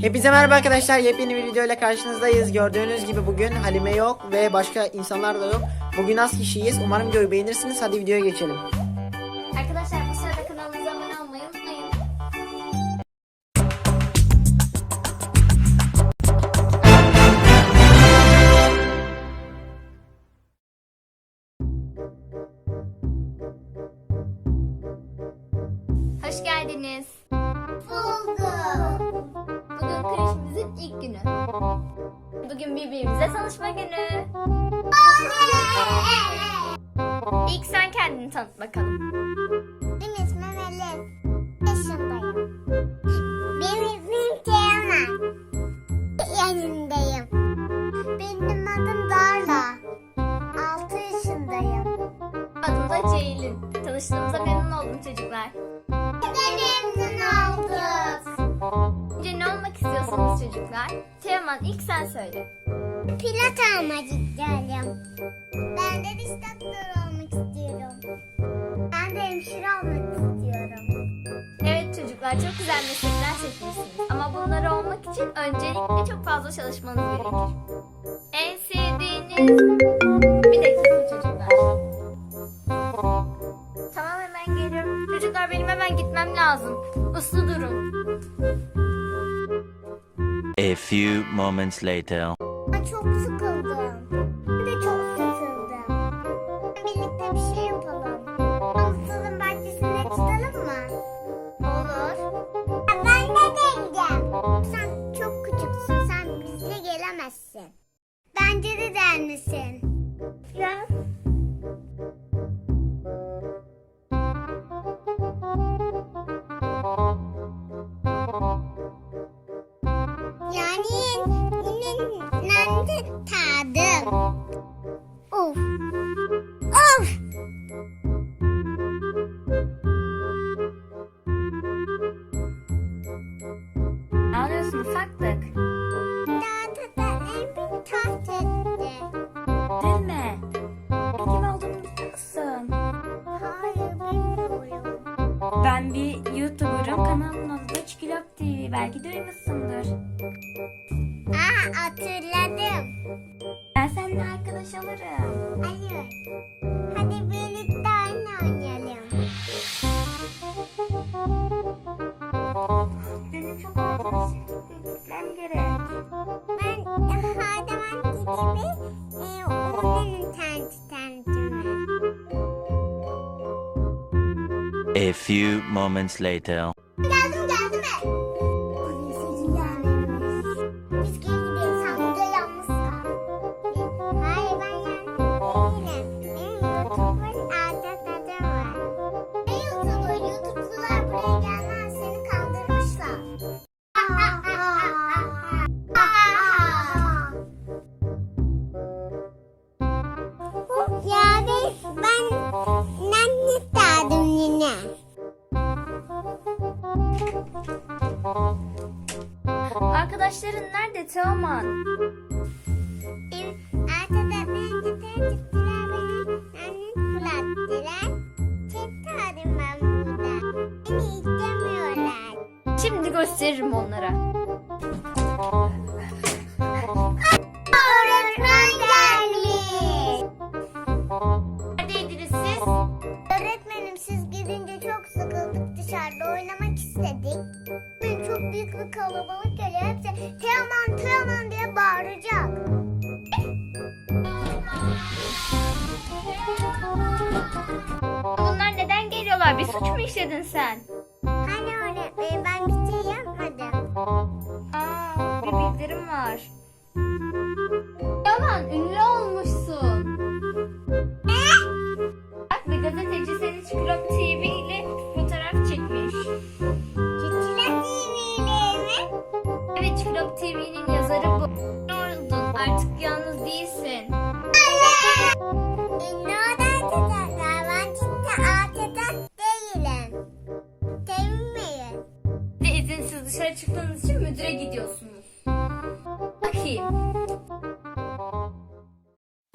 Hepinize merhaba arkadaşlar. Yepyeni bir video ile karşınızdayız. Gördüğünüz gibi bugün Halime yok ve başka insanlar da yok. Bugün az kişiyiz. Umarım videoyu beğenirsiniz. Hadi videoya geçelim. Arkadaşlar bu sırada kanalımıza abone olmayı unutmayın. Hoş geldiniz. Kreşimizin ilk günü. Bugün birbirimize tanışma günü. İlk sen kendini tanıt bakalım. Benim ismim Elif. Yaşındayım. Benim ismim Teğmen. Yanındayım. Benim adım Darla. 6 yaşındayım. Adım da Ceylin. Tanıştığımıza memnun oldum çocuklar. Çocuklar? Teoman ilk sen söyle. Pilot almak istiyorum. Ben de diş doktoru olmak istiyorum. Ben de hemşire olmak istiyorum. Evet çocuklar çok güzel meslekler seçmişsiniz. Ama bunları olmak için öncelikle çok fazla çalışmanız gerekir. En sevdiğiniz... Bir dakika çocuklar. Tamam hemen geliyorum. Çocuklar benim hemen gitmem lazım. Uslu durun. A few moments later. Ben çok sıkıldım. Ben de çok sıkıldım. Birlikte bir şey yapalım. Havuçların bahçesinde çıkalım mı? Olur. Ben de deneyeceğim. Sen çok küçüksün. Sen bizle gelemezsin. Bence de gelmesin. Ya. Duymuşsundur. Aa hatırladım. Ben seninle arkadaş olurum. Hayır. Hadi birlikte oyun oynayalım. Benim çok acil gitmem gerek. Ben her zaman gibi e, onun interneti internetimi. A few moments later. Arkadaşların nerede Teoman? Arkada beni gittiler beni beni fırlattılar. Çektim ben burada. Beni istemiyorlar. Şimdi gösteririm onlara. Öğretmen gelmiş. Neredeydiniz siz? Öğretmenim siz gidince çok sıkıldık dışarıda oynamak istedik. Ben çok büyük bir kalabalık Bir suç mu işledin sen? Hani öğretmenim ben bir şey yapmadım. Aa, bir bildirim var.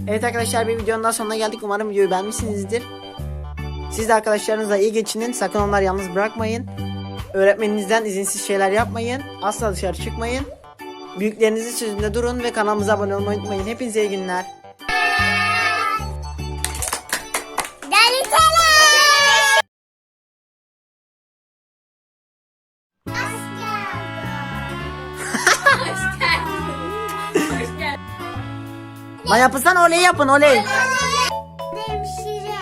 Evet arkadaşlar bir videonun daha sonuna geldik. Umarım videoyu beğenmişsinizdir. Siz de arkadaşlarınızla iyi geçinin. Sakın onları yalnız bırakmayın. Öğretmeninizden izinsiz şeyler yapmayın. Asla dışarı çıkmayın. Büyüklerinizin sözünde durun ve kanalımıza abone olmayı unutmayın. Hepinize iyi günler. Lan yapısana oley yapın oley. Hemşire.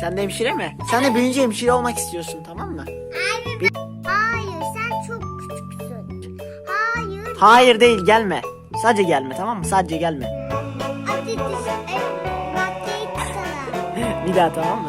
Sen de hemşire mi? Sen de büyüyünce hemşire olmak istiyorsun tamam mı? Abi Hayır sen çok küçüksün. Hayır. Hayır değil gelme. Sadece gelme tamam mı? Sadece gelme. Hadi tutalım. Bir daha tamam mı?